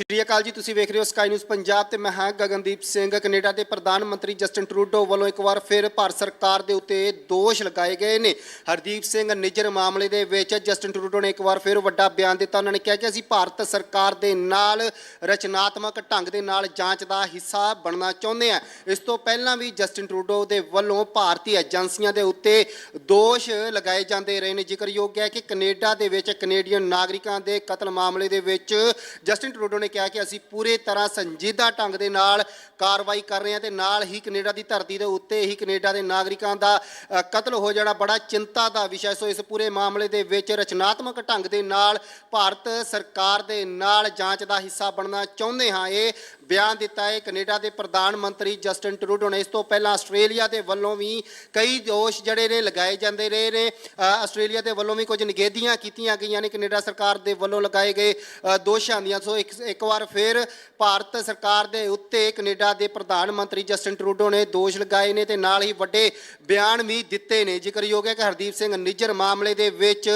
ਸ੍ਰੀ ਅਕਾਲ ਜੀ, ਤੁਸੀਂ ਵੇਖ ਰਹੇ ਹੋ ਸਕਾਈ ਨਿਊਜ਼ ਪੰਜਾਬ ਤੇ ਮੈਂ ਹਾਂ ਗਗਨਦੀਪ ਸਿੰਘ, ਕੈਨੇਡਾ ਦੇ ਪ੍ਰਧਾਨ ਮੰਤਰੀ ਜਸਟਨ ਟਰੂਡੋ ਵੱਲੋਂ ਇੱਕ ਵਾਰ ਫਿਰ ਭਾਰਤ ਸਰਕਾਰ ਦੇ ਉੱਤੇ ਦੋਸ਼ ਲਗਾਏ ਗਏ ਨੇ। ਹਰਦੀਪ ਸਿੰਘ ਨਿੱਜਰ ਮਾਮਲੇ ਦੇ ਵਿੱਚ ਜਸਟਨ ਟਰੂਡੋ ਨੇ ਇੱਕ ਵਾਰ ਫਿਰ ਵੱਡਾ ਬਿਆਨ ਦਿੱਤਾ। ਉਹਨਾਂ ਨੇ ਕਿਹਾ ਕਿ ਅਸੀਂ ਭਾਰਤ ਸਰਕਾਰ ਦੇ ਨਾਲ ਰਚਨਾਤਮਕ ਢੰਗ ਦੇ ਨਾਲ ਜਾਂਚ ਦਾ ਹਿੱਸਾ ਬਣਨਾ ਚਾਹੁੰਦੇ ਹਾਂ। ਇਸ ਤੋਂ ਪਹਿਲਾਂ ਵੀ ਜਸਟਨ ਟਰੂਡੋ ਦੇ ਵੱਲੋਂ ਭਾਰਤੀ ਏਜੰਸੀਆਂ ਦੇ ਉੱਤੇ ਦੋਸ਼ ਲਗਾਏ ਜਾਂਦੇ ਰਹੇ ਨੇ। ਜ਼ਿਕਰਯੋਗ ਹੈ ਕਿ ਕੈਨੇਡਾ ਦੇ ਵਿੱਚ ਕੈਨੇਡੀਅਨ ਨਾਗਰਿਕਾਂ ਦੇ ਕਤਲ ਮਾਮਲੇ ਦੇ ਵਿੱਚ ਜਸਟਿਨ ਟਰੂਡੋ ਨੇ ਕਿਹਾ ਕਿ ਅਸੀਂ ਪੂਰੇ ਤਰ੍ਹਾਂ ਸੰਜੀਦਾ ਢੰਗ ਦੇ ਨਾਲ ਕਾਰਵਾਈ ਕਰ ਰਹੇ ਹਾਂ ਤੇ ਨਾਲ ਹੀ ਕੈਨੇਡਾ ਦੀ ਧਰਤੀ ਦੇ ਉੱਤੇ ਹੀ ਕੈਨੇਡਾ ਦੇ ਨਾਗਰਿਕਾਂ ਦਾ ਕਤਲ ਹੋ ਜਾਣਾ ਬੜਾ ਚਿੰਤਾ ਦਾ ਵਿਸ਼ਾ ਸੋ ਇਸ ਪੂਰੇ ਮਾਮਲੇ ਦੇ ਵਿੱਚ ਰਚਨਾਤਮਕ ਢੰਗ ਦੇ ਨਾਲ ਭਾਰਤ ਸਰਕਾਰ ਦੇ ਨਾਲ ਜਾਂਚ ਦਾ ਹਿੱਸਾ ਬਣਨਾ ਚਾਹੁੰਦੇ ਹਾਂ। ਇਹ ਬਿਆਨ ਦਿੱਤਾ ਹੈ। ਕੈਨੇਡਾ ਦੇ ਪ੍ਰਧਾਨ ਮੰਤਰੀ ਜਸਟਨ ਟਰੂਡੋ ਨੇ ਇਸ ਤੋਂ ਪਹਿਲਾਂ ਆਸਟ੍ਰੇਲੀਆ ਦੇ ਵੱਲੋਂ ਵੀ ਕਈ ਦੋਸ਼ ਜਿਹੜੇ ਨੇ ਲਗਾਏ ਜਾਂਦੇ ਰਹੇ ਨੇ। ਆਸਟ੍ਰੇਲੀਆ ਦੇ ਵੱਲੋਂ ਵੀ ਕੁਝ ਨਿਗੇਧੀਆਂ ਕੀਤੀਆਂ ਗਈਆਂ ਨੇ। ਕੈਨੇਡਾ ਸਰਕਾਰ ਦੇ ਵੱਲੋਂ ਲਗਾਏ ਗਏ ਦੋਸ਼ਾਂ ਦੀਆਂ। ਸੋ ਇੱਕ ਇੱਕ ਵਾਰ ਫਿਰ ਭਾਰਤ ਸਰਕਾਰ ਦੇ ਉੱਤੇ ਕੈਨੇਡਾ ਦੇ ਪ੍ਰਧਾਨ ਮੰਤਰੀ ਜਸਟਨ ਟਰੂਡੋ ਨੇ ਦੋਸ਼ ਲਗਾਏ ਨੇ ਤੇ ਨਾਲ ਹੀ ਵੱਡੇ ਬਿਆਨ ਵੀ ਦਿੱਤੇ ਨੇ। ਜ਼ਿਕਰਯੋਗ ਹੈ ਕਿ ਹਰਦੀਪ ਸਿੰਘ ਨਿੱਜਰ ਮਾਮਲੇ ਦੇ ਵਿੱਚ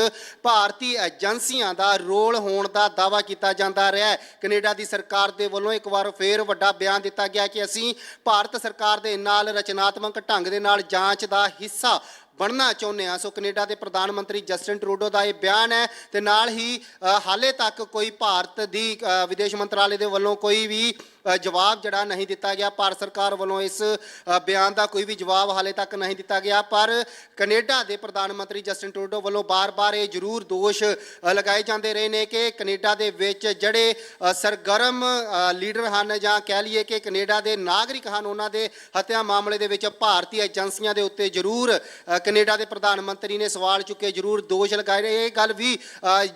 ਭਾਰਤੀ ਏਜੰਸੀਆਂ ਦਾ ਰੋਲ ਹੋਣ ਦਾ ਦਾਵਾ ਕੀਤਾ ਜਾਂਦਾ ਰਿਹਾ ਹੈ। ਕੈਨੇਡਾ ਦੀ ਸਰਕਾਰ ਦੇ ਵੱਲੋਂ ਇੱਕ ਵਾਰ ਫੇਰ ਵੱਡਾ ਬਿਆਨ ਦਿੱਤਾ ਗਿਆ ਕਿ ਅਸੀਂ ਭਾਰਤ ਸਰਕਾਰ ਦੇ ਨਾਲ ਰਚਨਾਤਮਕ ਢੰਗ ਦੇ ਨਾਲ ਜਾਂਚ ਦਾ ਹਿੱਸਾ ਬਣਨਾ ਚਾਹੁੰਦੇ ਆ ਸੋ ਕੈਨੇਡਾ ਦੇ ਪ੍ਰਧਾਨ ਮੰਤਰੀ ਜਸਟਿਨ ਟਰੂਡੋ ਦਾ ਇਹ ਬਿਆਨ ਹੈ ਤੇ ਨਾਲ ਹੀ ਹਾਲੇ ਤੱਕ ਕੋਈ ਭਾਰਤ ਦੀ ਵਿਦੇਸ਼ ਮੰਤਰਾਲੇ ਦੇ ਵੱਲੋਂ ਕੋਈ ਵੀ ਜਵਾਬ ਜਿਹੜਾ ਨਹੀਂ ਦਿੱਤਾ ਗਿਆ। ਭਾਰਤ ਸਰਕਾਰ ਵੱਲੋਂ ਇਸ ਬਿਆਨ ਦਾ ਕੋਈ ਵੀ ਜਵਾਬ ਹਾਲੇ ਤੱਕ ਨਹੀਂ ਦਿੱਤਾ ਗਿਆ। ਪਰ ਕੈਨੇਡਾ ਦੇ ਪ੍ਰਧਾਨ ਮੰਤਰੀ ਜਸਟਿਨ ਟਰੂਡੋ ਵੱਲੋਂ ਬਾਰ-ਬਾਰ ਇਹ ਜ਼ਰੂਰ ਦੋਸ਼ ਲਗਾਏ ਜਾਂਦੇ ਰਹੇ ਨੇ ਕਿ ਕੈਨੇਡਾ ਦੇ ਵਿੱਚ ਜਿਹੜੇ ਸਰਗਰਮ ਲੀਡਰ ਹਨ ਜਾਂ ਕਹਿ ਲਈਏ ਕਿ ਕੈਨੇਡਾ ਦੇ ਨਾਗਰਿਕ ਹਨ, ਉਹਨਾਂ ਦੇ ਹੱਤਿਆ ਮਾਮਲੇ ਦੇ ਵਿੱਚ ਭਾਰਤੀ ਏਜੰਸੀਆਂ ਦੇ ਉੱਤੇ ਜ਼ਰੂਰ ਕੈਨੇਡਾ ਦੇ ਪ੍ਰਧਾਨ ਮੰਤਰੀ ਨੇ ਸਵਾਲ ਚੁੱਕੇ, ਜ਼ਰੂਰ ਦੋਸ਼ ਲਗਾਏ ਨੇ ਇਹ ਗੱਲ ਵੀ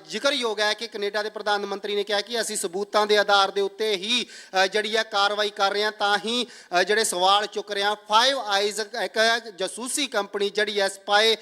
ਜ਼ਿਕਰਯੋਗ ਹੈ ਕਿ ਕੈਨੇਡਾ ਦੇ ਪ੍ਰਧਾਨ ਮੰਤਰੀ ਨੇ ਕਿਹਾ ਕਿ ਅਸੀਂ ਸਬੂਤਾਂ ਦੇ ਆਧਾਰ ਦੇ ਉੱਤੇ ਹੀ ਜਿਹੜੀ ਆ ਕਾਰਵਾਈ ਕਰ ਰਹੇ ਹਾਂ, ਤਾਂ ਹੀ ਜਿਹੜੇ ਸਵਾਲ ਚੁੱਕ ਰਹੇ ਹਾਂ। ਫਾਈਵ ਆਈਜ਼ ਇੱਕ ਜਸੂਸੀ ਕੰਪਨੀ ਜਿਹੜੀ ਐ ਸਪਾਈ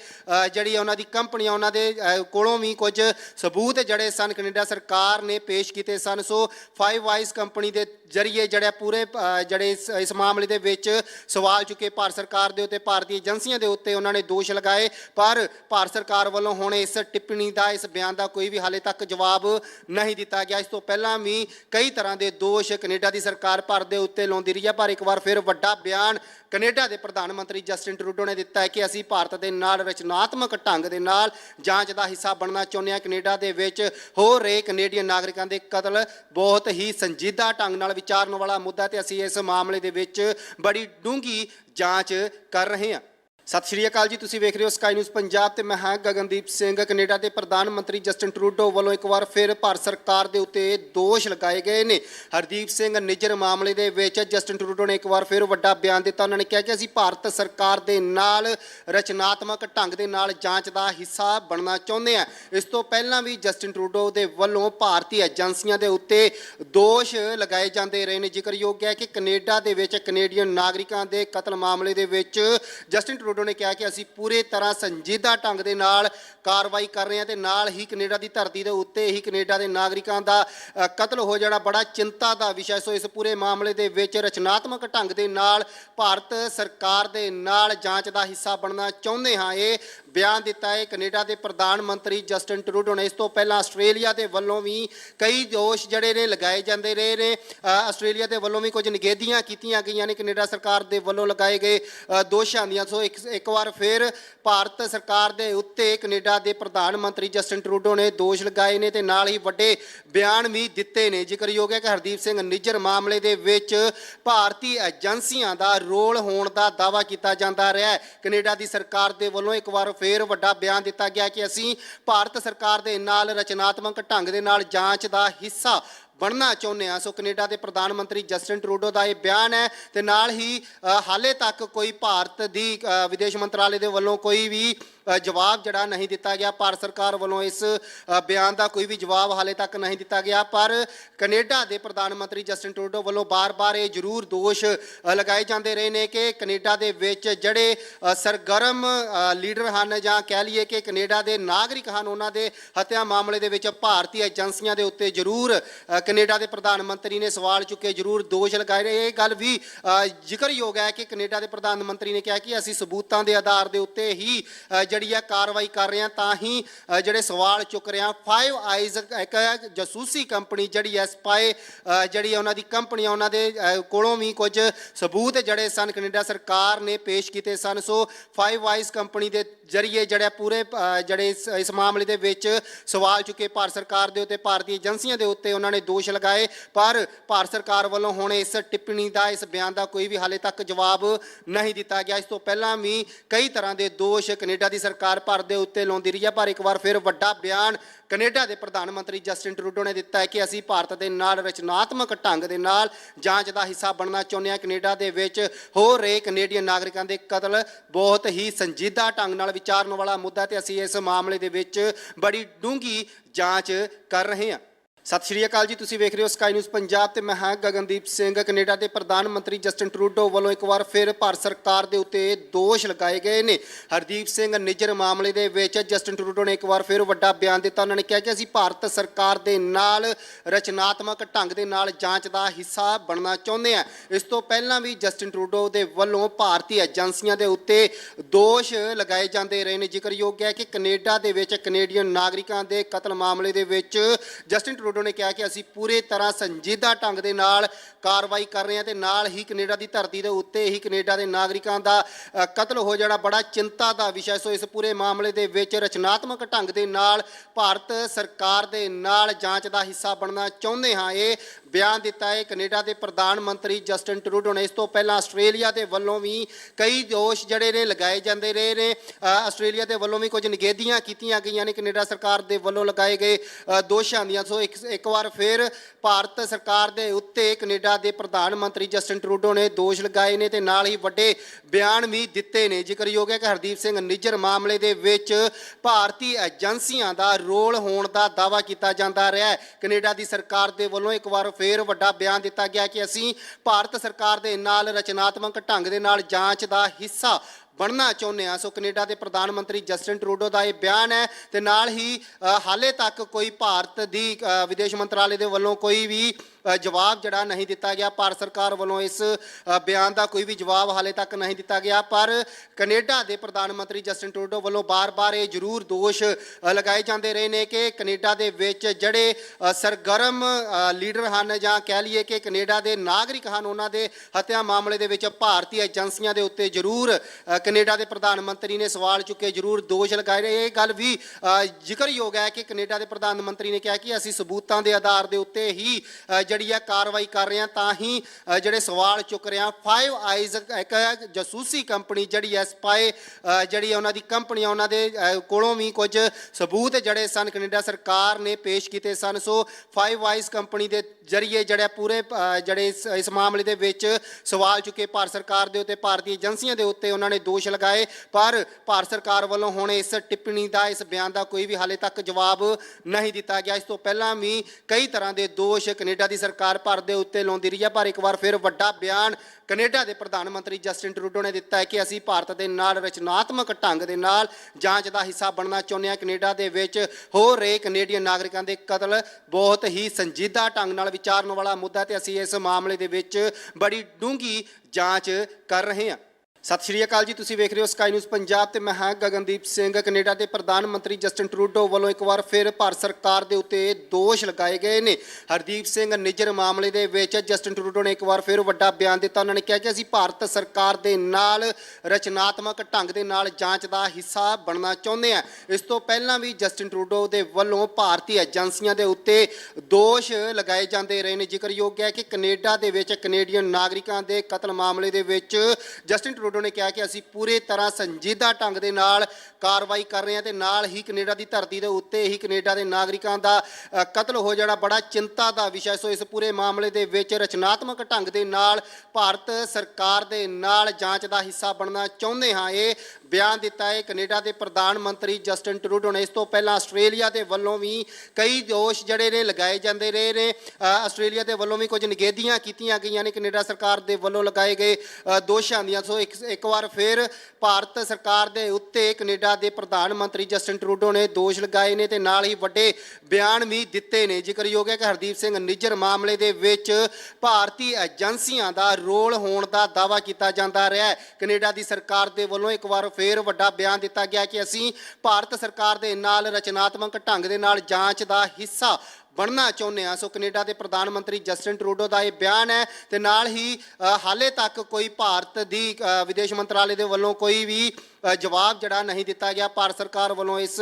ਜਿਹੜੀ ਉਹਨਾਂ ਦੀ ਕੰਪਨੀ ਉਹਨਾਂ ਦੇ ਕੋਲੋਂ ਵੀ ਕੁਝ ਸਬੂਤ ਜਿਹੜੇ ਸਨ, ਕੈਨੇਡਾ ਸਰਕਾਰ ਨੇ ਪੇਸ਼ ਕੀਤੇ ਸਨ। ਸੋ ਫਾਈਵ ਆਈਜ਼ ਕੰਪਨੀ ਦੇ ਜਰੀਏ ਜਿਹੜੇ ਪੂਰੇ ਜਿਹੜੇ ਇਸ- ਇਸ ਮਾਮਲੇ ਦੇ ਵਿੱਚ ਸਵਾਲ ਚੁੱਕੇ, ਭਾਰਤ ਸਰਕਾਰ ਦੇ ਉੱਤੇ, ਭਾਰਤੀ ਏਜੰਸੀਆਂ ਦੇ ਉੱਤੇ ਉਹਨਾਂ ਨੇ ਦੋਸ਼ ਲਗਾਏ, ਪਰ ਭਾਰਤ ਸਰਕਾਰ ਵੱਲੋਂ ਹੁਣ ਇਸ ਟਿੱਪਣੀ ਦਾ, ਇਸ ਬਿਆਨ ਦਾ ਕੋਈ ਵੀ ਹਾਲੇ ਤੱਕ ਜਵਾਬ ਨਹੀਂ ਦਿੱਤਾ ਗਿਆ। ਇਸ ਤੋਂ ਪਹਿਲਾਂ ਵੀ ਕਈ ਤਰ੍ਹਾਂ ਦੇ ਦੋਸ਼ ਕੈਨੇਡਾ ਦੀ ਸਰਕਾਰ ਭਾਰਤ ਦੇ ਉੱਤੇ ਲਾਉਂਦੀ ਰਹੀ ਹੈ, ਪਰ ਇੱਕ ਵਾਰ ਫਿਰ ਵੱਡਾ ਬਿਆਨ ਕੈਨੇਡਾ ਦੇ ਪ੍ਰਧਾਨ ਮੰਤਰੀ ਜਸਟਿਨ ਟਰੂਡੋ ਨੇ ਦਿੱਤਾ ਹੈ ਕਿ ਅਸੀਂ ਭਾਰਤ ਦੇ ਨਾਲ ਰਚਨਾਤਮਕ ਢੰਗ ਦੇ ਨਾਲ ਜਾਂਚ ਦਾ ਹਿੱਸਾ ਬਣਨਾ ਚਾਹੁੰਦੇ ਹਾਂ। ਕੈਨੇਡਾ ਦੇ ਵਿੱਚ ਹੋ ਰਹੇ ਕੈਨੇਡੀਅਨ ਨਾਗਰਿਕਾਂ ਦੇ ਕਤਲ ਬਹੁਤ ਹੀ ਸੰਜੀਦਾ ਢੰਗ ਨਾਲ ਵਿਚਾਰਨ ਵਾਲਾ ਮੁੱਦਾ ਤੇ ਅਸੀਂ ਇਸ ਮਾਮਲੇ ਦੇ ਵਿੱਚ ਬੜੀ ਡੂੰਘੀ ਜਾਂਚ ਕਰ ਰਹੇ ਹਾਂ। ਸਤਿ ਸ਼੍ਰੀ ਅਕਾਲ ਜੀ, ਤੁਸੀਂ ਵੇਖ ਰਹੇ ਹੋ ਸਕਾਈ ਨਿਊਜ਼ ਪੰਜਾਬ ਤੇ ਮੈਂ ਹਾਂ ਗਗਨਦੀਪ ਸਿੰਘ, ਕੈਨੇਡਾ ਦੇ ਪ੍ਰਧਾਨ ਮੰਤਰੀ ਜਸਟਨ ਟਰੂਡੋ ਵੱਲੋਂ ਇੱਕ ਵਾਰ ਫਿਰ ਭਾਰਤ ਸਰਕਾਰ ਦੇ ਉੱਤੇ ਦੋਸ਼ ਲਗਾਏ ਗਏ ਨੇ। ਹਰਦੀਪ ਸਿੰਘ ਨਿੱਜਰ ਮਾਮਲੇ ਦੇ ਵਿੱਚ ਜਸਟਨ ਟਰੂਡੋ ਨੇ ਇੱਕ ਵਾਰ ਫਿਰ ਵੱਡਾ ਬਿਆਨ ਦਿੱਤਾ। ਉਹਨਾਂ ਨੇ ਕਿਹਾ ਕਿ ਅਸੀਂ ਭਾਰਤ ਸਰਕਾਰ ਦੇ ਨਾਲ ਰਚਨਾਤਮਕ ਢੰਗ ਦੇ ਨਾਲ ਜਾਂਚ ਦਾ ਹਿੱਸਾ ਬਣਨਾ ਚਾਹੁੰਦੇ ਹਾਂ। ਇਸ ਤੋਂ ਪਹਿਲਾਂ ਵੀ ਜਸਟਨ ਟਰੂਡੋ ਦੇ ਵੱਲੋਂ ਭਾਰਤੀ ਏਜੰਸੀਆਂ ਦੇ ਉੱਤੇ ਦੋਸ਼ ਲਗਾਏ ਜਾਂਦੇ ਰਹੇ ਨੇ। ਜ਼ਿਕਰਯੋਗ ਹੈ ਕਿ ਕੈਨੇਡਾ ਦੇ ਵਿੱਚ ਕੈਨੇਡੀਅਨ ਨਾਗਰਿਕਾਂ ਦੇ ਕਤਲ ਮਾਮਲੇ ਦੇ ਵਿੱਚ ਜਸਟਿਨ ਟਰੂਡੋ ਨੇ ਕਿਹਾ ਕਿ ਅਸੀਂ ਪੂਰੇ ਤਰ੍ਹਾਂ ਸੰਜੀਦਾ ਢੰਗ ਦੇ ਨਾਲ ਕਾਰਵਾਈ ਕਰ ਰਹੇ ਹਾਂ ਤੇ ਨਾਲ ਹੀ ਕੈਨੇਡਾ ਦੀ ਧਰਤੀ ਦੇ ਉੱਤੇ ਹੀ ਕੈਨੇਡਾ ਦੇ ਨਾਗਰਿਕਾਂ ਦਾ ਕਤਲ ਹੋ ਜਾਣਾ ਬੜਾ ਚਿੰਤਾ ਦਾ ਵਿਸ਼ਾ ਸੋ ਇਸ ਪੂਰੇ ਮਾਮਲੇ ਦੇ ਵਿੱਚ ਰਚਨਾਤਮਕ ਢੰਗ ਦੇ ਨਾਲ ਭਾਰਤ ਸਰਕਾਰ ਦੇ ਨਾਲ ਜਾਂਚ ਦਾ ਹਿੱਸਾ ਬਣਨਾ ਚਾਹੁੰਦੇ ਹਾਂ। ਇਹ ਬਿਆਨ ਦਿੱਤਾ ਹੈ। ਕੈਨੇਡਾ ਦੇ ਪ੍ਰਧਾਨ ਮੰਤਰੀ ਜਸਟਨ ਟਰੂਡੋ ਨੇ ਇਸ ਤੋਂ ਪਹਿਲਾਂ ਆਸਟ੍ਰੇਲੀਆ ਦੇ ਵੱਲੋਂ ਵੀ ਕਈ ਦੋਸ਼ ਜਿਹੜੇ ਨੇ ਲਗਾਏ ਜਾਂਦੇ ਰਹੇ ਨੇ। ਆਸਟ੍ਰੇਲੀਆ ਦੇ ਵੱਲੋਂ ਵੀ ਕੁਝ ਨਿਗੇਧੀਆਂ ਕੀਤੀਆਂ ਗਈਆਂ ਨੇ। ਕੈਨੇਡਾ ਸਰਕਾਰ ਦੇ ਵੱਲੋਂ ਲਗਾਏ ਗਏ ਦੋਸ਼ਾਂ ਦੀਆਂ। ਸੋ ਇੱਕ ਵਾਰ ਫਿਰ ਭਾਰਤ ਸਰਕਾਰ ਦੇ ਉੱਤੇ ਕੈਨੇਡਾ ਦੇ ਪ੍ਰਧਾਨ ਮੰਤਰੀ ਜਸਟਨ ਟਰੂਡੋ ਨੇ ਦੋਸ਼ ਲਗਾਏ ਨੇ ਤੇ ਨਾਲ ਹੀ ਵੱਡੇ ਬਿਆਨ ਵੀ ਦਿੱਤੇ ਨੇ। ਜ਼ਿਕਰਯੋਗ ਹੈ ਕਿ ਹਰਦੀਪ ਸਿੰਘ ਨਿੱਜਰ ਮਾਮਲੇ ਦੇ ਵਿੱਚ ਭਾਰਤੀ ਏਜੰਸੀਆਂ ਦਾ ਰੋਲ ਹੋਣ ਦਾ ਦਾਵਾ ਕੀਤਾ ਜਾਂਦਾ ਰਿਹਾ ਹੈ। ਕੈਨੇਡਾ ਦੀ ਸਰਕਾਰ ਦੇ ਵੱਲੋਂ ਇੱਕ ਵਾਰ ਫਿਰ ਵੱਡਾ ਬਿਆਨ ਦਿੱਤਾ ਗਿਆ ਕਿ ਅਸੀਂ ਭਾਰਤ ਸਰਕਾਰ ਦੇ ਨਾਲ ਰਚਨਾਤਮਕ ਢੰਗ ਦੇ ਨਾਲ ਜਾਂਚ ਦਾ ਹਿੱਸਾ ਬਣਨਾ ਚਾਹੁੰਦੇ ਆ ਸੋ ਕੈਨੇਡਾ ਦੇ ਪ੍ਰਧਾਨ ਮੰਤਰੀ ਜਸਟਿਨ ਟਰੂਡੋ ਦਾ ਇਹ ਬਿਆਨ ਹੈ ਤੇ ਨਾਲ ਹੀ ਹਾਲੇ ਤੱਕ ਕੋਈ ਭਾਰਤ ਦੀ ਵਿਦੇਸ਼ ਮੰਤਰਾਲੇ ਦੇ ਵੱਲੋਂ ਕੋਈ ਵੀ ਜਵਾਬ ਜਿਹੜਾ ਨਹੀਂ ਦਿੱਤਾ ਗਿਆ। ਭਾਰਤ ਸਰਕਾਰ ਵੱਲੋਂ ਇਸ ਬਿਆਨ ਦਾ ਕੋਈ ਵੀ ਜਵਾਬ ਹਾਲੇ ਤੱਕ ਨਹੀਂ ਦਿੱਤਾ ਗਿਆ। ਪਰ ਕੈਨੇਡਾ ਦੇ ਪ੍ਰਧਾਨ ਮੰਤਰੀ ਜਸਟਿਨ ਟਰੂਡੋ ਵੱਲੋਂ ਬਾਰ-ਬਾਰ ਇਹ ਜ਼ਰੂਰ ਦੋਸ਼ ਲਗਾਏ ਜਾਂਦੇ ਰਹੇ ਨੇ ਕਿ ਕੈਨੇਡਾ ਦੇ ਵਿੱਚ ਜਿਹੜੇ ਸਰਗਰਮ ਲੀਡਰ ਹਨ ਜਾਂ ਕਹਿ ਲਈਏ ਕਿ ਕੈਨੇਡਾ ਦੇ ਨਾਗਰਿਕ ਹਨ ਉਹਨਾਂ ਦੇ ਹੱਤਿਆ ਮਾਮਲੇ ਦੇ ਵਿੱਚ ਭਾਰਤੀ ਏਜੰਸੀਆਂ ਦੇ ਉੱਤੇ ਜ਼ਰੂਰ ਅ, ਕੈਨੇਡਾ ਦੇ ਪ੍ਰਧਾਨ ਮੰਤਰੀ ਨੇ ਸਵਾਲ ਚੁੱਕੇ ਜ਼ਰੂਰ ਦੋਸ਼ ਲਗਾਏ ਰਹੇ। ਇਹ ਗੱਲ ਵੀ ਜ਼ਿਕਰਯੋਗ ਹੈ ਕਿ ਕੈਨੇਡਾ ਦੇ ਪ੍ਰਧਾਨ ਮੰਤਰੀ ਨੇ ਕਿਹਾ ਕਿ ਅਸੀਂ ਸਬੂਤਾਂ ਦੇ ਆਧਾਰ ਦੇ ਉੱਤੇ ਹੀ ਜਿਹੜੀ ਆ ਕਾਰਵਾਈ ਕਰ ਰਹੇ ਹਾਂ ਤਾਂ ਹੀ ਜਿਹੜੇ ਸਵਾਲ ਚੁੱਕ ਰਹੇ ਹਾਂ ਫਾਈਵ ਆਈਜ਼ ਇੱਕ ਜਾਸੂਸੀ ਕੰਪਨੀ ਜਿਹੜੀ ਐ ਸਪਾਈ ਜਿਹੜੀ ਉਹਨਾਂ ਦੀ ਕੰਪਨੀ ਉਹਨਾਂ ਦੇ ਕੋਲੋਂ ਵੀ ਕੁਝ ਸਬੂਤ ਜਿਹੜੇ ਸਨ, ਕੈਨੇਡਾ ਸਰਕਾਰ ਨੇ ਪੇਸ਼ ਕੀਤੇ ਸਨ, ਸੋ ਫਾਈਵ ਆਈਜ਼ ਕੰਪਨੀ ਦੇ ਜਰੀਏ ਜਿਹੜਾ ਪੂਰੇ ਜਿਹੜੇ ਇਸ- ਇਸ ਮਾਮਲੇ ਦੇ ਵਿੱਚ ਸਵਾਲ ਚੁੱਕੇ, ਭਾਰਤ ਸਰਕਾਰ ਦੇ ਉੱਤੇ, ਭਾਰਤੀ ਏਜੰਸੀਆਂ ਦੇ ਉੱਤੇ ਉਹਨਾਂ ਨੇ ਦੋਸ਼ ਲਗਾਏ, ਪਰ ਭਾਰਤ ਸਰਕਾਰ ਵੱਲੋਂ ਹੁਣ ਇਸ ਟਿੱਪਣੀ ਦਾ, ਇਸ ਬਿਆਨ ਦਾ ਕੋਈ ਵੀ ਹਾਲੇ ਤੱਕ ਜਵਾਬ ਨਹੀਂ ਦਿੱਤਾ ਗਿਆ। ਇਸ ਤੋਂ ਪਹਿਲਾਂ ਵੀ ਕਈ ਤਰ੍ਹਾਂ ਦੇ ਦੋਸ਼ ਕੈਨੇਡਾ ਦੀ ਸਰਕਾਰ ਭਾਰਤ ਦੇ ਉੱਤੇ ਲਾਉਂਦੀ ਰਹੀ ਹੈ ਪਰ ਇੱਕ ਵਾਰ ਫਿਰ ਵੱਡਾ ਬਿਆਨ ਕੈਨੇਡਾ ਦੇ ਪ੍ਰਧਾਨ ਮੰਤਰੀ ਜਸਟਿਨ ਟਰੂਡੋ ਨੇ ਦਿੱਤਾ ਹੈ ਕਿ ਅਸੀਂ ਭਾਰਤ ਦੇ ਨਾਲ ਰਚਨਾਤਮਕ ਢੰਗ ਦੇ ਨਾਲ ਜਾਂਚ ਦਾ ਹਿੱਸਾ ਬਣਨਾ ਚਾਹੁੰਦੇ ਹਾਂ। ਕੈਨੇਡਾ ਦੇ ਵਿੱਚ ਹੋ ਰਹੇ ਕੈਨੇਡੀਅਨ ਨਾਗਰਿਕਾਂ ਦੇ ਕਤਲ ਬਹੁਤ ਹੀ ਸੰਜੀਦਾ ਢੰਗ ਨਾਲ ਵਿਚਾਰਨ ਵਾਲਾ ਮੁੱਦਾ ਤੇ ਅਸੀਂ ਇਸ ਮਾਮਲੇ ਦੇ ਵਿੱਚ ਬੜੀ ਡੂੰਘੀ ਜਾਂਚ ਕਰ ਰਹੇ ਹਾਂ। ਸਤਿ ਸ਼੍ਰੀ ਅਕਾਲ ਜੀ, ਤੁਸੀਂ ਵੇਖ ਰਹੇ ਹੋ ਸਕਾਈ ਨਿਊਜ਼ ਪੰਜਾਬ ਤੇ ਮੈਂ ਹਾਂ ਗਗਨਦੀਪ ਸਿੰਘ, ਕੈਨੇਡਾ ਦੇ ਪ੍ਰਧਾਨ ਮੰਤਰੀ ਜਸਟਿਨ ਟਰੂਡੋ ਵੱਲੋਂ ਇੱਕ ਵਾਰ ਫਿਰ ਭਾਰਤ ਸਰਕਾਰ ਦੇ ਉੱਤੇ ਦੋਸ਼ ਲਗਾਏ ਗਏ ਨੇ। ਹਰਦੀਪ ਸਿੰਘ ਨਿੱਜਰ ਮਾਮਲੇ ਦੇ ਵਿੱਚ ਜਸਟਿਨ ਟਰੂਡੋ ਨੇ ਇੱਕ ਵਾਰ ਫਿਰ ਵੱਡਾ ਬਿਆਨ ਦਿੱਤਾ। ਉਹਨਾਂ ਨੇ ਕਿਹਾ ਕਿ ਅਸੀਂ ਭਾਰਤ ਸਰਕਾਰ ਦੇ ਨਾਲ ਰਚਨਾਤਮਕ ਢੰਗ ਦੇ ਨਾਲ ਜਾਂਚ ਦਾ ਹਿੱਸਾ ਬਣਨਾ ਚਾਹੁੰਦੇ ਹਾਂ। ਇਸ ਤੋਂ ਪਹਿਲਾਂ ਵੀ ਜਸਟਿਨ ਟਰੂਡੋ ਦੇ ਵੱਲੋਂ ਭਾਰਤੀ ਏਜੰਸੀਆਂ ਦੇ ਉੱਤੇ ਦੋਸ਼ ਲਗਾਏ ਜਾਂਦੇ ਰਹੇ ਨੇ। ਜ਼ਿਕਰਯੋਗ ਹੈ ਕਿ ਕੈਨੇਡਾ ਦੇ ਵਿੱਚ ਕੈਨੇਡੀਅਨ ਨਾਗਰਿਕਾਂ ਦੇ ਕਤਲ ਮਾਮਲੇ ਦੇ ਵਿੱਚ ਜਸਟਿਨ ਟਰੂਡੋ ਨੇ ਕਿਹਾ ਕਿ ਅਸੀਂ ਪੂਰੇ ਤਰ੍ਹਾਂ ਸੰਜੀਦਾ ਢੰਗ ਦੇ ਨਾਲ ਕਾਰਵਾਈ ਕਰ ਰਹੇ ਹਾਂ ਤੇ ਨਾਲ ਹੀ ਕੈਨੇਡਾ ਦੀ ਧਰਤੀ ਦੇ ਉੱਤੇ ਹੀ ਕੈਨੇਡਾ ਦੇ ਨਾਗਰਿਕਾਂ ਦਾ ਕਤਲ ਹੋ ਜਾਣਾ ਬੜਾ ਚਿੰਤਾ ਦਾ ਵਿਸ਼ਾ ਸੋ ਇਸ ਪੂਰੇ ਮਾਮਲੇ ਦੇ ਵਿੱਚ ਰਚਨਾਤਮਕ ਢੰਗ ਦੇ ਨਾਲ ਭਾਰਤ ਸਰਕਾਰ ਦੇ ਨਾਲ ਜਾਂਚ ਦਾ ਹਿੱਸਾ ਬਣਨਾ ਚਾਹੁੰਦੇ ਹਾਂ। ਇਹ ਬਿਆਨ ਦਿੱਤਾ ਹੈ। ਕੈਨੇਡਾ ਦੇ ਪ੍ਰਧਾਨ ਮੰਤਰੀ ਜਸਟਿਨ ਟਰੂਡੋ ਨੇ ਇਸ ਤੋਂ ਪਹਿਲਾਂ ਆਸਟ੍ਰੇਲੀਆ ਦੇ ਵੱਲੋਂ ਵੀ ਕਈ ਦੋਸ਼ ਜਿਹੜੇ ਨੇ ਲਗਾਏ ਜਾਂਦੇ ਰਹੇ ਨੇ। ਆਸਟ੍ਰੇਲੀਆ ਦੇ ਵੱਲੋਂ ਵੀ ਕੁਝ ਨਿਗੇਧੀਆਂ ਕੀਤੀਆਂ ਗਈਆਂ ਨੇ। ਕੈਨੇਡਾ ਸਰਕਾਰ ਦੇ ਵੱਲੋਂ ਲਗਾਏ ਗਏ ਦੋਸ਼ਾਂ ਦੀਆਂ। ਸੋ ਇੱਕ ਇੱਕ ਵਾਰ ਫਿਰ ਭਾਰਤ ਸਰਕਾਰ ਦੇ ਉੱਤੇ ਕੈਨੇਡਾ ਦੇ ਪ੍ਰਧਾਨ ਮੰਤਰੀ ਜਸਟਿਨ ਟਰੂਡੋ ਨੇ ਦੋਸ਼ ਲਗਾਏ ਨੇ ਤੇ ਨਾਲ ਹੀ ਵੱਡੇ ਬਿਆਨ ਵੀ ਦਿੱਤੇ ਨੇ। ਜ਼ਿਕਰਯੋਗ ਹੈ ਕਿ ਹਰਦੀਪ ਸਿੰਘ ਨਿੱਜਰ ਮਾਮਲੇ ਦੇ ਵਿੱਚ ਭਾਰਤੀ ਏਜੰਸੀਆਂ ਦਾ ਰੋਲ ਹੋਣ ਦਾ ਦਾਅਵਾ ਕੀਤਾ ਜਾਂਦਾ ਰਿਹਾ ਹੈ। ਕੈਨੇਡਾ ਦੀ ਸਰਕਾਰ ਦੇ ਵੱਲੋਂ ਇੱਕ ਵਾਰ ਫੇਰ ਵੱਡਾ ਬਿਆਨ ਦਿੱਤਾ ਗਿਆ ਕਿ ਅਸੀਂ ਭਾਰਤ ਸਰਕਾਰ ਦੇ ਨਾਲ ਰਚਨਾਤਮਕ ਢੰਗ ਦੇ ਨਾਲ ਜਾਂਚ ਦਾ ਹਿੱਸਾ ਬਣਨਾ ਚਾਹੁੰਦੇ ਹਾਂ। ਸੋ ਕੈਨੇਡਾ ਦੇ ਪ੍ਰਧਾਨ ਮੰਤਰੀ ਜਸਟਿਨ ਟਰੂਡੋ ਦਾ ਇਹ ਬਿਆਨ ਹੈ ਤੇ ਨਾਲ ਹੀ ਹਾਲੇ ਤੱਕ ਕੋਈ ਭਾਰਤ ਦੀ ਵਿਦੇਸ਼ ਮੰਤਰਾਲੇ ਦੇ ਵੱਲੋਂ ਕੋਈ ਵੀ ਜਵਾਬ ਜਿਹੜਾ ਨਹੀਂ ਦਿੱਤਾ ਗਿਆ। ਭਾਰਤ ਸਰਕਾਰ ਵੱਲੋਂ ਇਸ ਬਿਆਨ ਦਾ ਕੋਈ ਵੀ ਜਵਾਬ ਹਾਲੇ ਤੱਕ ਨਹੀਂ ਦਿੱਤਾ ਗਿਆ। ਪਰ ਕੈਨੇਡਾ ਦੇ ਪ੍ਰਧਾਨ ਮੰਤਰੀ ਜਸਟਿਨ ਟਰੂਡੋ ਵੱਲੋਂ ਬਾਰ-ਬਾਰ ਇਹ ਜ਼ਰੂਰ ਦੋਸ਼ ਲਗਾਏ ਜਾਂਦੇ ਰਹੇ ਨੇ ਕਿ ਕੈਨੇਡਾ ਦੇ ਵਿੱਚ ਜਿਹੜੇ ਸਰਗਰਮ ਲੀਡਰ ਹਨ ਜਾਂ ਕਹਿ ਲਈਏ ਕਿ ਕੈਨੇਡਾ ਦੇ ਨਾਗਰਿਕ ਹਨ, ਉਹਨਾਂ ਦੇ ਹੱਤਿਆ ਮਾਮਲੇ ਦੇ ਵਿੱਚ ਭਾਰਤੀ ਏਜੰਸੀਆਂ ਦੇ ਉੱਤੇ ਜ਼ਰੂਰ ਕੈਨੇਡਾ ਦੇ ਪ੍ਰਧਾਨ ਮੰਤਰੀ ਨੇ ਸਵਾਲ ਚੁੱਕੇ, ਜ਼ਰੂਰ ਦੋਸ਼ ਲਗਾਏ ਨੇ ਇਹ ਗੱਲ ਵੀ ਜ਼ਿਕਰਯੋਗ ਹੈ ਕਿ ਕੈਨੇਡਾ ਦੇ ਪ੍ਰਧਾਨ ਮੰਤਰੀ ਨੇ ਕਿਹਾ ਕਿ ਅਸੀਂ ਸਬੂਤਾਂ ਦੇ ਆਧਾਰ ਦੇ ਉੱਤੇ ਹੀ ਜਿਹੜੀ ਆ ਕਾਰਵਾਈ ਕਰ ਰਹੇ ਹਾਂ, ਤਾਂ ਹੀ ਜਿਹੜੇ ਸਵਾਲ ਚੁੱਕ ਰਹੇ ਹਾਂ। ਫਾਈਵ ਆਈਜ਼ ਇੱਕ ਜਾਸੂਸੀ ਕੰਪਨੀ ਜਿਹੜੀ ਐ ਸਪਾਈ ਜਿਹੜੀ ਉਹਨਾਂ ਦੀ ਕੰਪਨੀ ਉਹਨਾਂ ਦੇ ਕੋਲੋਂ ਵੀ ਕੁਝ ਸਬੂਤ ਜਿਹੜੇ ਸਨ, ਕੈਨੇਡਾ ਸਰਕਾਰ ਨੇ ਪੇਸ਼ ਕੀਤੇ ਸਨ। ਸੋ ਫਾਈਵ ਆਈਜ਼ ਕੰਪਨੀ ਦੇ ਜਰੀਏ ਜਿਹੜਾ ਪੂਰੇ ਜਿਹੜੇ ਇਸ ਇਸ ਮਾਮਲੇ ਦੇ ਵਿੱਚ ਸਵਾਲ ਚੁੱਕੇ, ਭਾਰਤ ਸਰਕਾਰ ਦੇ ਉੱਤੇ, ਭਾਰਤੀ ਏਜੰਸੀਆਂ ਦੇ ਉੱਤੇ ਉਹਨਾਂ ਨੇ ਦੋ ਦੋਸ਼ ਲਗਾਏ, ਪਰ ਭਾਰਤ ਸਰਕਾਰ ਵੱਲੋਂ ਹੁਣ ਇਸ ਟਿੱਪਣੀ ਦਾ, ਇਸ ਬਿਆਨ ਦਾ ਕੋਈ ਵੀ ਹਾਲੇ ਤੱਕ ਜਵਾਬ ਨਹੀਂ ਦਿੱਤਾ ਗਿਆ। ਇਸ ਤੋਂ ਪਹਿਲਾਂ ਵੀ ਕਈ ਤਰ੍ਹਾਂ ਦੇ ਦੋਸ਼ ਕੈਨੇਡਾ ਦੀ ਸਰਕਾਰ ਭਾਰਤ ਦੇ ਉੱਤੇ ਲਾਉਂਦੀ ਰਹੀ ਹੈ, ਪਰ ਇੱਕ ਵਾਰ ਫਿਰ ਵੱਡਾ ਬਿਆਨ ਕੈਨੇਡਾ ਦੇ ਪ੍ਰਧਾਨ ਮੰਤਰੀ ਜਸਟਿਨ ਟਰੂਡੋ ਨੇ ਦਿੱਤਾ ਹੈ ਕਿ ਅਸੀਂ ਭਾਰਤ ਦੇ ਨਾਲ, ਰਚਨਾਤਮਕ ਢੰਗ ਦੇ ਨਾਲ ਜਾਂਚ ਦਾ ਹਿੱਸਾ ਬਣਨਾ ਚਾਹੁੰਦੇ ਹਾਂ। ਕੈਨੇਡਾ ਦੇ ਵਿੱਚ ਹੋ ਰਹੇ ਕੈਨੇਡੀਅਨ ਨਾਗਰਿਕਾਂ ਦੇ ਕਤਲ ਬਹੁਤ ਹੀ ਸੰਜੀਦਾ ਢੰਗ ਨਾਲ ਵਿਚਾਰਨ ਵਾਲਾ ਮੁੱਦਾ ਤੇ ਅਸੀਂ ਇਸ ਮਾਮਲੇ ਦੇ ਵਿੱਚ ਬੜੀ ਡੂੰਘੀ ਜਾਂਚ ਕਰ ਰਹੇ ਹਾਂ। ਸਤਿ ਸ਼੍ਰੀ ਅਕਾਲ ਜੀ, ਤੁਸੀਂ ਵੇਖ ਰਹੇ ਹੋ ਸਕਾਈ ਨਿਊਜ਼ ਪੰਜਾਬ ਤੇ ਮੈਂ ਹਾਂ ਗਗਨਦੀਪ ਸਿੰਘ, ਕੈਨੇਡਾ ਦੇ ਪ੍ਰਧਾਨ ਮੰਤਰੀ ਜਸਟਿਨ ਟਰੂਡੋ ਵੱਲੋਂ ਇੱਕ ਵਾਰ ਫਿਰ ਭਾਰਤ ਸਰਕਾਰ ਦੇ ਉੱਤੇ ਦੋਸ਼ ਲਗਾਏ ਗਏ ਨੇ। ਹਰਦੀਪ ਸਿੰਘ ਨਿੱਜਰ ਮਾਮਲੇ ਦੇ ਵਿੱਚ ਜਸਟਿਨ ਟਰੂਡੋ ਨੇ ਇੱਕ ਵਾਰ ਫਿਰ ਵੱਡਾ ਬਿਆਨ ਦਿੱਤਾ। ਉਹਨਾਂ ਨੇ ਕਿਹਾ ਕਿ ਅਸੀਂ ਭਾਰਤ ਸਰਕਾਰ ਦੇ ਨਾਲ ਰਚਨਾਤਮਕ ਢੰਗ ਦੇ ਨਾਲ ਜਾਂਚ ਦਾ ਹਿੱਸਾ ਬਣਨਾ ਚਾਹੁੰਦੇ ਹਾਂ। ਇਸ ਤੋਂ ਪਹਿਲਾਂ ਵੀ ਜਸਟਿਨ ਟਰੂਡੋ ਦੇ ਵੱਲੋਂ ਭਾਰਤੀ ਏਜੰਸੀਆਂ ਦੇ ਉੱਤੇ ਦੋਸ਼ ਲਗਾਏ ਜਾਂਦੇ ਰਹੇ ਨੇ। ਜ਼ਿਕਰਯੋਗ ਹੈ ਕਿ ਕੈਨੇਡਾ ਦੇ ਵਿੱਚ ਕੈਨੇਡੀਅਨ ਨਾਗਰਿਕਾਂ ਦੇ ਕਤਲ ਮਾਮਲੇ ਦੇ ਵਿੱਚ ਜਸਟਿਨ ਟਰੂਡੋ ਨੇ ਕਿਹਾ ਕਿ ਅਸੀਂ ਪੂਰੇ ਤਰ੍ਹਾਂ ਸੰਜੀਦਾ ਢੰਗ ਦੇ ਨਾਲ ਕਾਰਵਾਈ ਕਰ ਰਹੇ ਹਾਂ ਤੇ ਨਾਲ ਹੀ ਕੈਨੇਡਾ ਦੀ ਧਰਤੀ ਦੇ ਉੱਤੇ ਹੀ ਕੈਨੇਡਾ ਦੇ ਨਾਗਰਿਕਾਂ ਦਾ ਕਤਲ ਹੋ ਜਾਣਾ ਬੜਾ ਚਿੰਤਾ ਦਾ ਵਿਸ਼ਾ ਸੋ ਇਸ ਪੂਰੇ ਮਾਮਲੇ ਦੇ ਵਿੱਚ ਰਚਨਾਤਮਕ ਢੰਗ ਦੇ ਨਾਲ ਭਾਰਤ ਸਰਕਾਰ ਦੇ ਨਾਲ ਜਾਂਚ ਦਾ ਹਿੱਸਾ ਬਣਨਾ ਚਾਹੁੰਦੇ ਹਾਂ। ਇਹ ਬਿਆਨ ਦਿੱਤਾ ਹੈ। ਕੈਨੇਡਾ ਦੇ ਪ੍ਰਧਾਨ ਮੰਤਰੀ ਜਸਟਨ ਟਰੂਡੋ ਨੇ ਇਸ ਤੋਂ ਪਹਿਲਾਂ ਆਸਟ੍ਰੇਲੀਆ ਦੇ ਵੱਲੋਂ ਵੀ ਕਈ ਦੋਸ਼ ਜਿਹੜੇ ਨੇ ਲਗਾਏ ਜਾਂਦੇ ਰਹੇ ਨੇ। ਆਸਟ੍ਰੇਲੀਆ ਦੇ ਵੱਲੋਂ ਵੀ ਕੁਝ ਨਿਗੇਧੀਆਂ ਕੀਤੀਆਂ ਗਈਆਂ ਨੇ। ਕੈਨੇਡਾ ਸਰਕਾਰ ਦੇ ਵੱਲੋਂ ਲਗਾਏ ਗਏ ਦੋਸ਼ਾਂ ਦੀਆਂ। ਸੋ ਇੱਕ ਇੱਕ ਵਾਰ ਫਿਰ ਭਾਰਤ ਸਰਕਾਰ ਦੇ ਉੱਤੇ ਕੈਨੇਡਾ ਦੇ ਪ੍ਰਧਾਨ ਮੰਤਰੀ ਜਸਟਨ ਟਰੂਡੋ ਨੇ ਦੋਸ਼ ਲਗਾਏ ਨੇ ਤੇ ਨਾਲ ਹੀ ਵੱਡੇ ਬਿਆਨ ਵੀ ਦਿੱਤੇ ਨੇ। ਜ਼ਿਕਰਯੋਗ ਹੈ ਕਿ ਹਰਦੀਪ ਸਿੰਘ ਨਿੱਜਰ ਮਾਮਲੇ ਦੇ ਵਿੱਚ ਭਾਰਤੀ ਏਜੰਸੀਆਂ ਦਾ ਰੋਲ ਹੋਣ ਦਾ ਦਾਵਾ ਕੀਤਾ ਜਾਂਦਾ ਰਿਹਾ ਹੈ। ਕੈਨੇਡਾ ਦੀ ਸਰਕਾਰ ਦੇ ਵੱਲੋਂ ਇੱਕ ਵਾਰ ਫੇਰ ਵੱਡਾ ਬਿਆਨ ਦਿੱਤਾ ਗਿਆ ਕਿ ਅਸੀਂ ਭਾਰਤ ਸਰਕਾਰ ਦੇ ਨਾਲ ਰਚਨਾਤਮਕ ਢੰਗ ਦੇ ਨਾਲ ਜਾਂਚ ਦਾ ਹਿੱਸਾ ਬਣਨਾ ਚਾਹੁੰਦੇ ਆ ਸੋ ਕੈਨੇਡਾ ਦੇ ਪ੍ਰਧਾਨ ਮੰਤਰੀ ਜਸਟਿਨ ਟਰੂਡੋ ਦਾ ਇਹ ਬਿਆਨ ਹੈ ਤੇ ਨਾਲ ਹੀ ਹਾਲੇ ਤੱਕ ਕੋਈ ਭਾਰਤ ਦੀ ਵਿਦੇਸ਼ ਮੰਤਰਾਲੇ ਦੇ ਵੱਲੋਂ ਕੋਈ ਵੀ ਜਵਾਬ ਜਿਹੜਾ ਨਹੀਂ ਦਿੱਤਾ ਗਿਆ। ਭਾਰਤ ਸਰਕਾਰ ਵੱਲੋਂ ਇਸ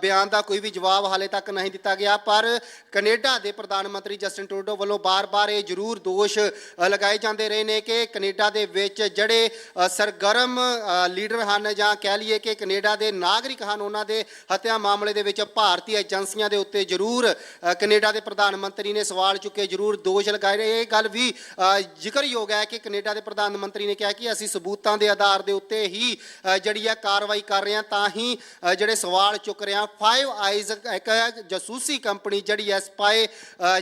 ਬਿਆਨ ਦਾ ਕੋਈ ਵੀ ਜਵਾਬ ਹਾਲੇ ਤੱਕ ਨਹੀਂ ਦਿੱਤਾ ਗਿਆ। ਪਰ ਕੈਨੇਡਾ ਦੇ ਪ੍ਰਧਾਨ ਮੰਤਰੀ ਜਸਟਿਨ ਟਰੂਡੋ ਵੱਲੋਂ ਬਾਰ-ਬਾਰ ਇਹ ਜ਼ਰੂਰ ਦੋਸ਼ ਲਗਾਏ ਜਾਂਦੇ ਰਹੇ ਨੇ ਕਿ ਕੈਨੇਡਾ ਦੇ ਵਿੱਚ ਜਿਹੜੇ ਸਰਗਰਮ ਲੀਡਰ ਹਨ ਜਾਂ ਕਹਿ ਲਈਏ ਕਿ ਕੈਨੇਡਾ ਦੇ ਨਾਗਰਿਕ ਹਨ, ਉਹਨਾਂ ਦੇ ਹੱਤਿਆ ਮਾਮਲੇ ਦੇ ਵਿੱਚ ਭਾਰਤੀ ਏਜੰਸੀਆਂ ਦੇ ਉੱਤੇ ਜ਼ਰੂਰ ਕੈਨੇਡਾ ਦੇ ਪ੍ਰਧਾਨ ਮੰਤਰੀ ਨੇ ਸਵਾਲ ਚੁੱਕੇ ਜ਼ਰੂਰ ਦੋਸ਼ ਲਗਾਏ ਰਹੇ। ਇਹ ਗੱਲ ਵੀ ਜ਼ਿਕਰਯੋਗ ਹੈ ਕਿ ਕੈਨੇਡਾ ਦੇ ਪ੍ਰਧਾਨ ਮੰਤਰੀ ਨੇ ਕਿਹਾ ਕਿ ਅਸੀਂ ਸਬੂਤਾਂ ਦੇ ਆਧਾਰ ਦੇ ਉੱਤੇ ਹੀ ਜਿਹੜੀ ਆ ਕਾਰਵਾਈ ਕਰ ਰਹੇ ਹਾਂ ਤਾਂ ਹੀ ਜਿਹੜੇ ਸਵਾਲ ਚੁੱਕ ਰਹੇ ਹਾਂ। ਫਾਈਵ ਆਈਜ਼ ਇੱਕ ਜਾਸੂਸੀ ਕੰਪਨੀ ਜਿਹੜੀ ਐ ਸਪਾਈ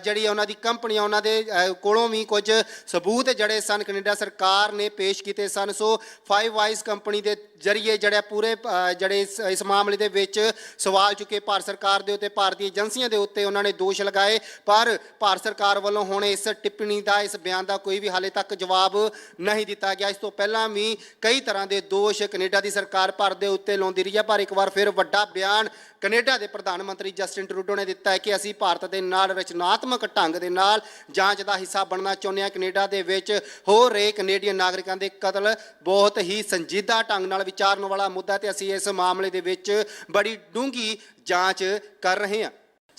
ਜਿਹੜੀ ਉਹਨਾਂ ਦੀ ਕੰਪਨੀ ਆ, ਉਹਨਾਂ ਦੇ ਕੋਲੋਂ ਵੀ ਕੁਝ ਸਬੂਤ ਜਿਹੜੇ ਸਨ ਕੈਨੇਡਾ ਸਰਕਾਰ ਨੇ ਪੇਸ਼ ਕੀਤੇ ਸਨ। ਸੋ ਫਾਈਵ ਆਈਜ਼ ਕੰਪਨੀ ਦੇ ਜਰੀਏ ਜਿਹੜਾ ਪੂਰੇ ਜਿਹੜੇ ਇਸ ਇਸ ਮਾਮਲੇ ਦੇ ਵਿੱਚ ਸਵਾਲ ਚੁੱਕੇ ਭਾਰਤ ਸਰਕਾਰ ਦੇ ਉੱਤੇ ਭਾਰਤੀ ਏਜੰਸੀਆਂ ਦੇ ਉੱਤੇ ਉਹਨਾਂ ਨੇ ਦੋਸ਼ ਲਗਾਏ, ਪਰ ਭਾਰਤ ਸਰਕਾਰ ਵੱਲੋਂ ਹੁਣ ਇਸ ਟਿੱਪਣੀ ਦਾ, ਇਸ ਬਿਆਨ ਦਾ ਕੋਈ ਵੀ ਹਾਲੇ ਤੱਕ ਜਵਾਬ ਨਹੀਂ ਦਿੱਤਾ ਗਿਆ। ਇਸ ਤੋਂ ਪਹਿਲਾਂ ਵੀ ਕਈ ਤਰ੍ਹਾਂ ਦੇ ਦੋਸ਼ ਕੈਨੇਡਾ ਦੀ ਸਰਕਾਰ ਭਾਰਤ ਦੇ ਉੱਤੇ ਲਾਉਂਦੀ ਰਹੀ ਹੈ, ਪਰ ਇੱਕ ਵਾਰ ਫਿਰ ਵੱਡਾ ਬਿਆਨ ਕੈਨੇਡਾ ਦੇ ਪ੍ਰਧਾਨ ਮੰਤਰੀ ਜਸਟਿਨ ਟਰੂਡੋ ਨੇ ਦਿੱਤਾ ਹੈ ਕਿ ਅਸੀਂ ਭਾਰਤ ਦੇ ਨਾਲ ਰਚਨਾਤਮਕ ਢੰਗ ਦੇ ਨਾਲ ਜਾਂਚ ਦਾ ਹਿੱਸਾ ਬਣਨਾ ਚਾਹੁੰਦੇ ਹਾਂ। ਕੈਨੇਡਾ ਦੇ ਵਿੱਚ ਹੋ ਰਹੇ ਕੈਨੇਡੀਅਨ ਨਾਗਰਿਕਾਂ ਦੇ ਕਤਲ ਬਹੁਤ ਹੀ ਸੰਜੀਦਾ ਢੰਗ ਨਾਲ ਵਿਚਾਰਨ ਵਾਲਾ ਮੁੱਦਾ ਤੇ ਅਸੀਂ ਇਸ ਮਾਮਲੇ ਦੇ ਵਿੱਚ ਬੜੀ ਡੂੰਘੀ ਜਾਂਚ ਕਰ ਰਹੇ ਹਾਂ।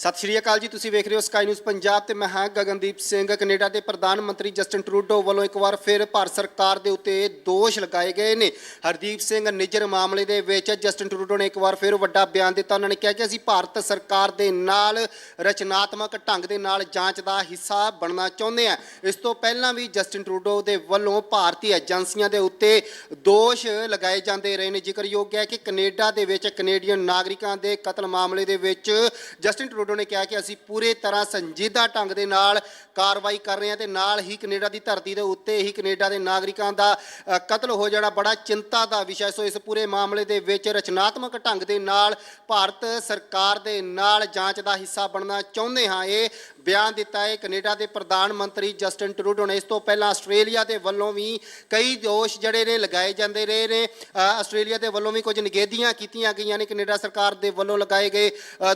ਸਤਿ ਸ਼੍ਰੀ ਅਕਾਲ ਜੀ, ਤੁਸੀਂ ਵੇਖ ਰਹੇ ਹੋ ਸਕਾਈ ਨਿਊਜ਼ ਪੰਜਾਬ ਤੇ ਮੈਂ ਹਾਂ ਗਗਨਦੀਪ ਸਿੰਘ, ਕੈਨੇਡਾ ਦੇ ਪ੍ਰਧਾਨ ਮੰਤਰੀ ਜਸਟਨ ਟਰੂਡੋ ਵੱਲੋਂ ਇੱਕ ਵਾਰ ਫਿਰ ਭਾਰਤ ਸਰਕਾਰ ਦੇ ਉੱਤੇ ਦੋਸ਼ ਲਗਾਏ ਗਏ ਨੇ। ਹਰਦੀਪ ਸਿੰਘ ਨਿੱਜਰ ਮਾਮਲੇ ਦੇ ਵਿੱਚ ਜਸਟਨ ਟਰੂਡੋ ਨੇ ਇੱਕ ਵਾਰ ਫਿਰ ਵੱਡਾ ਬਿਆਨ ਦਿੱਤਾ। ਉਹਨਾਂ ਨੇ ਕਿਹਾ ਕਿ ਅਸੀਂ ਭਾਰਤ ਸਰਕਾਰ ਦੇ ਨਾਲ ਰਚਨਾਤਮਕ ਢੰਗ ਦੇ ਨਾਲ ਜਾਂਚ ਦਾ ਹਿੱਸਾ ਬਣਨਾ ਚਾਹੁੰਦੇ ਹਾਂ। ਇਸ ਤੋਂ ਪਹਿਲਾਂ ਵੀ ਜਸਟਨ ਟਰੂਡੋ ਦੇ ਵੱਲੋਂ ਭਾਰਤੀ ਏਜੰਸੀਆਂ ਦੇ ਉੱਤੇ ਦੋਸ਼ ਲਗਾਏ ਜਾਂਦੇ ਰਹੇ ਨੇ। ਜ਼ਿਕਰਯੋਗ ਹੈ ਕਿ ਕੈਨੇਡਾ ਦੇ ਵਿੱਚ ਕੈਨੇਡੀਅਨ ਨਾਗਰਿਕਾਂ ਦੇ ਕਤਲ ਮਾਮਲੇ ਦੇ ਵਿੱਚ ਜਸਟਿਨ ਟਰੂਡੋ ਨੇ ਕਿਹਾ ਕਿ ਅਸੀਂ ਪੂਰੇ ਤਰ੍ਹਾਂ ਸੰਜੀਦਾ ਢੰਗ ਦੇ ਨਾਲ ਕਾਰਵਾਈ ਕਰ ਰਹੇ ਹਾਂ ਤੇ ਨਾਲ ਹੀ ਕੈਨੇਡਾ ਦੀ ਧਰਤੀ ਦੇ ਉੱਤੇ ਹੀ ਕੈਨੇਡਾ ਦੇ ਨਾਗਰਿਕਾਂ ਦਾ ਕਤਲ ਹੋ ਜਾਣਾ ਬੜਾ ਚਿੰਤਾ ਦਾ ਵਿਸ਼ਾ ਸੋ ਇਸ ਪੂਰੇ ਮਾਮਲੇ ਦੇ ਵਿੱਚ ਰਚਨਾਤਮਕ ਢੰਗ ਦੇ ਨਾਲ ਭਾਰਤ ਸਰਕਾਰ ਦੇ ਨਾਲ ਜਾਂਚ ਦਾ ਹਿੱਸਾ ਬਣਨਾ ਚਾਹੁੰਦੇ ਹਾਂ। ਇਹ ਬਿਆਨ ਦਿੱਤਾ ਹੈ, ਕੈਨੇਡਾ ਦੇ ਪ੍ਰਧਾਨ ਮੰਤਰੀ ਜਸਟਨ ਟਰੂਡੋ ਨੇ ਇਸ ਤੋਂ ਪਹਿਲਾਂ ਆਸਟ੍ਰੇਲੀਆ ਦੇ ਵੱਲੋਂ ਵੀ ਕਈ ਦੋਸ਼ ਜਿਹੜੇ ਨੇ ਲਗਾਏ ਜਾਂਦੇ ਰਹੇ ਨੇ। ਆਸਟ੍ਰੇਲੀਆ ਦੇ ਵੱਲੋਂ ਵੀ ਕੁਝ ਨਿਗੇਧੀਆਂ ਕੀਤੀਆਂ ਗਈਆਂ ਨੇ, ਕੈਨੇਡਾ ਸਰਕਾਰ ਦੇ ਵੱਲੋਂ ਲਗਾਏ ਗਏ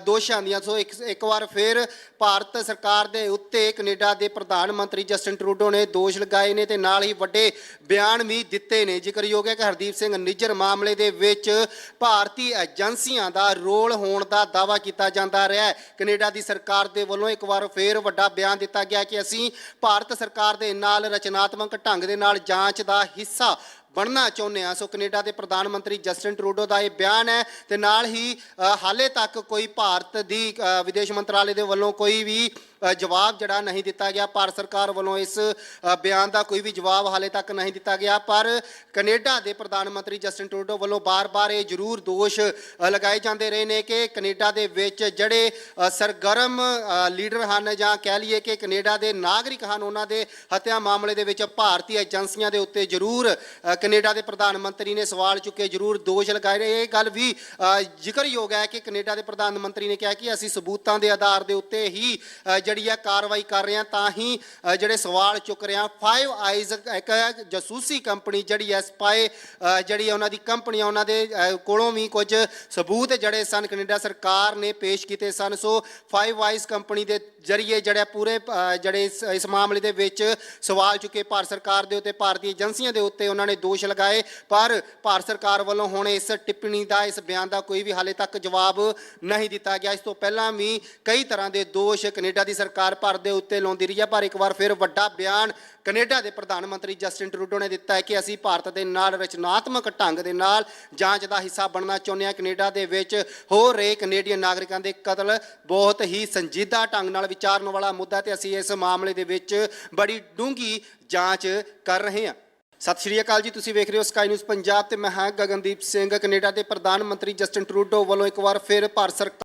ਦੋਸ਼ਾਂ ਦੀਆਂ। ਸੋ ਇੱਕ ਇੱਕ ਵਾਰ ਫਿਰ ਭਾਰਤ ਸਰਕਾਰ ਦੇ ਉੱਤੇ ਕੈਨੇਡਾ ਦੇ ਪ੍ਰਧਾਨ ਮੰਤਰੀ ਜਸਟਨ ਟਰੂਡੋ ਨੇ ਦੋਸ਼ ਲਗਾਏ ਨੇ ਤੇ ਨਾਲ ਹੀ ਵੱਡੇ ਬਿਆਨ ਵੀ ਦਿੱਤੇ ਨੇ। ਜ਼ਿਕਰਯੋਗ ਹੈ ਕਿ ਹਰਦੀਪ ਸਿੰਘ ਨਿੱਜਰ ਮਾਮਲੇ ਦੇ ਵਿੱਚ ਭਾਰਤੀ ਏਜੰਸੀਆਂ ਦਾ ਰੋਲ ਹੋਣ ਦਾ ਦਾਵਾ ਕੀਤਾ ਜਾਂਦਾ ਰਿਹਾ ਹੈ। ਕੈਨੇਡਾ ਦੀ ਸਰਕਾਰ ਦੇ ਵੱਲੋਂ ਇੱਕ ਵਾਰ ਫੇਰ ਵੱਡਾ ਬਿਆਨ ਦਿੱਤਾ ਗਿਆ ਕਿ ਅਸੀਂ ਭਾਰਤ ਸਰਕਾਰ ਦੇ ਨਾਲ ਰਚਨਾਤਮਕ ਢੰਗ ਦੇ ਨਾਲ ਜਾਂਚ ਦਾ ਹਿੱਸਾ ਬਣਨਾ ਚਾਹੁੰਦੇ ਆ ਸੋ ਕੈਨੇਡਾ ਦੇ ਪ੍ਰਧਾਨ ਮੰਤਰੀ ਜਸਟਿਨ ਟਰੂਡੋ ਦਾ ਇਹ ਬਿਆਨ ਹੈ ਤੇ ਨਾਲ ਹੀ ਹਾਲੇ ਤੱਕ ਕੋਈ ਭਾਰਤ ਦੀ ਵਿਦੇਸ਼ ਮੰਤਰਾਲੇ ਦੇ ਵੱਲੋਂ ਕੋਈ ਵੀ ਜਵਾਬ ਜਿਹੜਾ ਨਹੀਂ ਦਿੱਤਾ ਗਿਆ। ਭਾਰਤ ਸਰਕਾਰ ਵੱਲੋਂ ਇਸ ਬਿਆਨ ਦਾ ਕੋਈ ਵੀ ਜਵਾਬ ਹਾਲੇ ਤੱਕ ਨਹੀਂ ਦਿੱਤਾ ਗਿਆ। ਪਰ ਕੈਨੇਡਾ ਦੇ ਪ੍ਰਧਾਨ ਮੰਤਰੀ ਜਸਟਿਨ ਟਰੂਡੋ ਵੱਲੋਂ ਬਾਰ-ਬਾਰ ਇਹ ਜ਼ਰੂਰ ਦੋਸ਼ ਲਗਾਏ ਜਾਂਦੇ ਰਹੇ ਨੇ ਕਿ ਕੈਨੇਡਾ ਦੇ ਵਿੱਚ ਜਿਹੜੇ ਸਰਗਰਮ ਲੀਡਰ ਹਨ ਜਾਂ ਕਹਿ ਲਈਏ ਕਿ ਕੈਨੇਡਾ ਦੇ ਨਾਗਰਿਕ ਹਨ ਉਹਨਾਂ ਦੇ ਹੱਤਿਆ ਮਾਮਲੇ ਦੇ ਵਿੱਚ ਭਾਰਤੀ ਏਜੰਸੀਆਂ ਦੇ ਉੱਤੇ ਜ਼ਰੂਰ ਅ, ਕੈਨੇਡਾ ਦੇ ਪ੍ਰਧਾਨ ਮੰਤਰੀ ਨੇ ਸਵਾਲ ਚੁੱਕੇ ਜ਼ਰੂਰ ਦੋਸ਼ ਲਗਾਏ ਰਹੇ। ਇਹ ਗੱਲ ਵੀ ਜ਼ਿਕਰਯੋਗ ਹੈ ਕਿ ਕੈਨੇਡਾ ਦੇ ਪ੍ਰਧਾਨ ਮੰਤਰੀ ਨੇ ਕਿਹਾ ਕਿ ਅਸੀਂ ਸਬੂਤਾਂ ਦੇ ਆਧਾਰ ਦੇ ਉੱਤੇ ਹੀ ਜਿਹੜੀ ਆ ਕਾਰਵਾਈ ਕਰ ਰਹੇ ਹਾਂ ਤਾਂ ਹੀ ਜਿਹੜੇ ਸਵਾਲ ਚੁੱਕ ਰਹੇ ਹਾਂ ਫਾਈਵ ਆਈਜ਼ ਇੱਕ ਜਾਸੂਸੀ ਕੰਪਨੀ ਜਿਹੜੀ ਐ ਸਪਾਈ ਜਿਹੜੀ ਉਹਨਾਂ ਦੀ ਕੰਪਨੀ ਆ, ਉਹਨਾਂ ਦੇ ਕੋਲੋਂ ਵੀ ਕੁਝ ਸਬੂਤ ਜਿਹੜੇ ਸਨ ਕੈਨੇਡਾ ਸਰਕਾਰ ਨੇ ਪੇਸ਼ ਕੀਤੇ ਸਨ। ਸੋ ਫਾਈਵ ਆਈਜ਼ ਕੰਪਨੀ ਦੇ ਜਰੀਏ ਜਿਹੜਾ ਪੂਰੇ ਜਿਹੜੇ ਇਸ ਮਾਮਲੇ ਦੇ ਵਿੱਚ ਸਵਾਲ ਚੁੱਕੇ ਭਾਰਤ ਸਰਕਾਰ ਦੇ ਉੱਤੇ ਭਾਰਤੀ ਏਜੰਸੀਆਂ ਦੇ ਉੱਤੇ ਉਹਨਾਂ ਨੇ ਦੋਸ਼ ਲਗਾਏ। ਪਰ ਭਾਰਤ ਸਰਕਾਰ ਵੱਲੋਂ ਹੁਣ ਇਸ ਟਿੱਪਣੀ ਦਾ ਇਸ ਬਿਆਨ ਦਾ ਕੋਈ ਵੀ ਹਾਲੇ ਤੱਕ ਜਵਾਬ ਨਹੀਂ ਦਿੱਤਾ ਗਿਆ। ਇਸ ਤੋਂ ਪਹਿਲਾਂ ਵੀ ਕਈ ਤਰ੍ਹਾਂ ਦੇ ਦੋਸ਼ ਕੈਨੇਡਾ ਦੀ ਸਰਕਾਰ ਭਾਰਤ ਦੇ ਉੱਤੇ ਲਾਉਂਦੀ ਰਹੀ ਹੈ ਪਰ ਇੱਕ ਵਾਰ ਫਿਰ ਵੱਡਾ ਬਿਆਨ ਕੈਨੇਡਾ ਦੇ ਪ੍ਰਧਾਨ ਮੰਤਰੀ ਜਸਟਿਨ ਟਰੂਡੋ ਨੇ ਦਿੱਤਾ ਹੈ ਕਿ ਅਸੀਂ ਭਾਰਤ ਦੇ ਨਾਲ ਰਚਨਾਤਮਕ ਢੰਗ ਦੇ ਨਾਲ ਜਾਂਚ ਦਾ ਹਿੱਸਾ ਬਣਨਾ ਚਾਹੁੰਦੇ ਹਾਂ। ਕੈਨੇਡਾ ਦੇ ਵਿੱਚ ਹੋ ਰਹੇ ਕੈਨੇਡੀਅਨ ਨਾਗਰਿਕਾਂ ਦੇ ਕਤਲ ਬਹੁਤ ਹੀ ਸੰਜੀਦਾ ਢੰਗ ਨਾਲ ਵਿਚਾਰਨ ਵਾਲਾ ਮੁੱਦਾ ਤੇ ਅਸੀਂ ਇਸ ਮਾਮਲੇ ਦੇ ਵਿੱਚ ਬੜੀ ਡੂੰਘੀ ਜਾਂਚ ਕਰ ਰਹੇ ਹਾਂ। ਸਤਿ ਸ਼੍ਰੀ ਅਕਾਲ ਜੀ, ਤੁਸੀਂ ਵੇਖ ਰਹੇ ਹੋ ਸਕਾਈ ਨਿਊਜ਼ ਪੰਜਾਬ ਤੇ ਮੈਂ ਹਾਂ ਗਗਨਦੀਪ ਸਿੰਘ। ਕੈਨੇਡਾ ਦੇ ਪ੍ਰਧਾਨ ਮੰਤਰੀ ਜਸਟਿਨ ਟਰੂਡੋ ਵੱਲੋਂ ਇੱਕ ਵਾਰ ਫਿਰ ਭਾਰਤ ਸਰਕਾਰ